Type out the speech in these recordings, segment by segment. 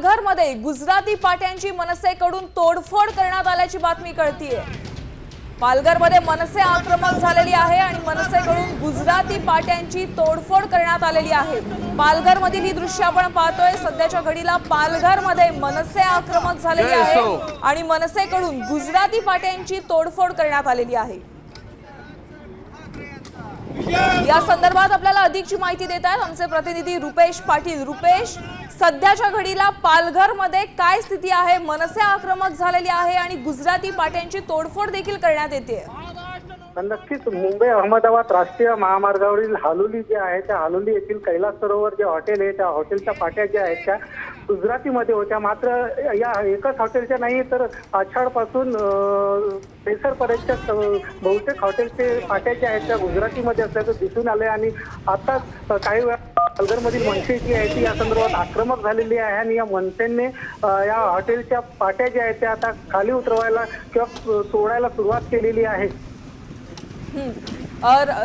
पालघरमध्ये गुजराती पाट्यांची मनसेकडून तोडफोड करण्यात आल्याची बातमी कळतीये. पालघरमध्ये मनसे आक्रमक झालेली आहे आणि मनसेकडून गुजराती पाट्यांची तोडफोड करण्यात आलेली आहे. पालघरमधील ही दृश्य आपण पाहतोय. सध्याच्या घडीला पालघरमध्ये मनसे आक्रमक झालेली आहे आणि मनसेकडून गुजराती पाट्यांची तोडफोड करण्यात आलेली आहे. या संदर्भात आपल्याला अधिकची माहिती देत आहेत आमचे प्रतिनिधी रुपेश पाटील. रुपेश सध्याच्या घडीला पालघरमध्ये काय स्थिती आहे? मनसे आक्रमक झालेली आहे आणि गुजराती पाट्यांची तोडफोड देखील करण्यात येते नक्कीच मुंबई अहमदाबाद राष्ट्रीय महामार्गावरील हालोली जे आहे त्या हालोली येथील कैलास सरोवर जे हॉटेल आहे त्या हॉटेलच्या पाट्या ज्या आहेत त्या गुजरातीमध्ये होत्या. मात्र या एकच हॉटेलच्या नाही तर आषाढपासून पेसरपर्यंतच्या बहुतेक हॉटेलचे पाट्या ज्या आहेत त्या गुजरातीमध्ये असल्याचं दिसून आले आणि आता काही वेळा पालघरमधील मनसे जी आहे ती या संदर्भात आक्रमक झालेली आहे. आणि या मनसेने या हॉटेलच्या पाट्या ज्या आहेत त्या आता खाली उतरवायला किंवा तोडायला सुरुवात केलेली आहे.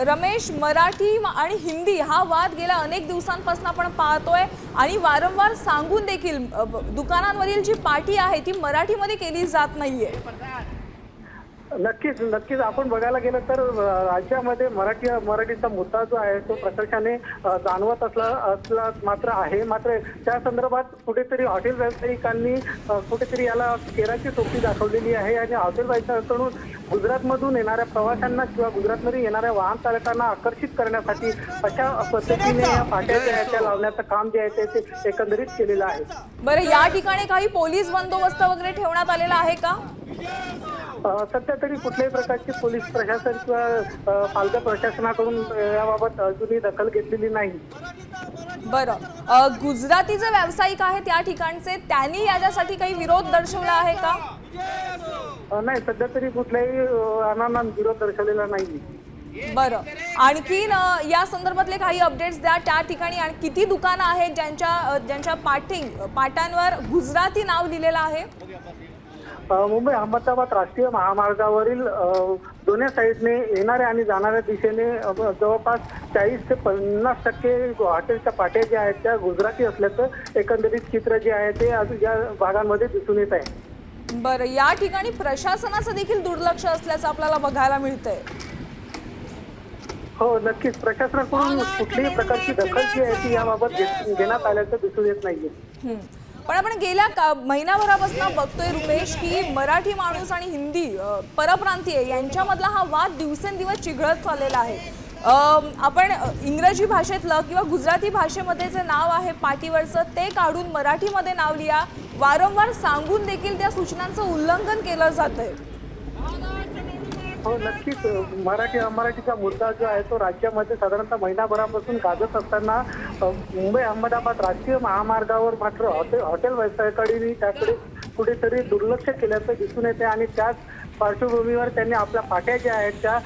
रमेश मराठी आणि हिंदी हा वाद गेल्या अनेक दिवसांपासून आपण पाहतोय आणि वारंवार सांगून देखील दुकानांवरील जी पाटी आहे ती मराठीमध्ये केली जात नाहीये. नक्कीच नक्कीच. आपण बघायला गेलं तर राज्यामध्ये मराठी मराठीचा मुद्दा जो आहे तो प्रकर्षाने जाणवत असला असला मात्र आहे. मात्र त्या संदर्भात कुठेतरी हॉटेल व्यावसायिकांनी कुठेतरी याला केराची टोपी दाखवलेली आहे आणि हॉटेल व्यावसायिकांकडून गुजरातमधून येणाऱ्या प्रवाशांना किंवा गुजरातमध्ये येणाऱ्या वाहन चालकांना आकर्षित करण्यासाठी अशा पद्धतीने या पाट्या ज्या आहेत त्या लावण्याचं काम जे आहे ते- एकंदरीत केलेलं आहे? बरं या ठिकाणी काही पोलीस बंदोबस्त वगैरे ठेवण्यात आलेला आहे का? सध्या तरी कुठल्याही प्रकारची पोलीस प्रशासन किंवा पालघर प्रशासनाकडून याबाबत अजूनही दखल घेतलेली नाही. बरं. अ, गुजरातीचे व्यावसायिक आहेत या ठिकाणचे त्यांनी याच्यासाठी काही विरोध दर्शवला आहे का? नाही सध्या तरी कुठल्याही अनांना विरोध दर्शवलेला नाही बरं. आणखीन या संदर्भातले काही अपडेट्स द्या. त्या ठिकाणी आणि किती दुकानं आहेत ज्यांच्या ज्यांच्या पाटिंग पाट्यांवर गुजराती नाव लिहिलेलं आहे? मुंबई अहमदाबाद राष्ट्रीय महामार्गावरील दोन्ही साईडने येणाऱ्या आणि जाणाऱ्या दिशेने जवळपास चाळीस ते पन्नास टक्के हॉटेलच्या पाट्या ज्या आहेत त्या गुजराती असल्याचं एकंदरीत चित्र जे आहे ते आज या भागांमध्ये दिसून येत आहे. बरं या ठिकाणी प्रशासनाचं देखील दुर्लक्ष असल्याचं आपल्याला बघायला मिळतंय. हो नक्कीच. प्रशासनाकडून कुठलीही प्रकारची दखल जी आहे ती याबाबत घेण्यात आल्याचं दिसून येत नाहीये. हं. पण आपण गेल्या का महिनाभरापासून बघतोय रुपेश की मराठी माणूस आणि हिंदी परप्रांतीय यांच्यामधला हा वाद दिवसेंदिवस चिघळत चाललेला आहे. आपण इंग्रजी भाषेतलं किंवा गुजराती भाषेमध्ये जे नाव आहे पाटीवरचं ते काढून मराठीमध्ये नाव लिहा. वारंवार सांगून देखील त्या सूचनांचं उल्लंघन केलं जातंय. हो नक्कीच. मराठी अमराठीचा मुद्दा जो आहे तो राज्यामध्ये साधारणतः महिनाभरापासून गाजत असताना मुंबई अहमदाबाद राष्ट्रीय महामार्गावर मात्र हॉटेल हॉटेल त्याकडे कुठेतरी दुर्लक्ष केल्याचं दिसून येते आणि त्याच पार्श्वभूमीवर त्यांनी आपल्या पाट्या ज्या आहेत त्या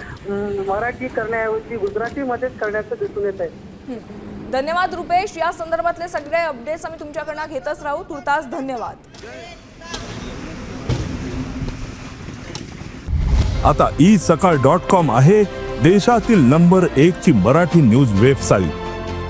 मराठी करण्याऐवजी गुजरातीमध्येच करण्याचं दिसून येत आहे हं. धन्यवाद रुपेश. या संदर्भातले सगळे अपडेट्स आम्ही तुमच्याकडनं घेतच राहू. तुर्तास धन्यवाद. आता ई सकाळ डॉट कॉम आहे देशातील नंबर एक ची मराठी न्यूज वेबसाईट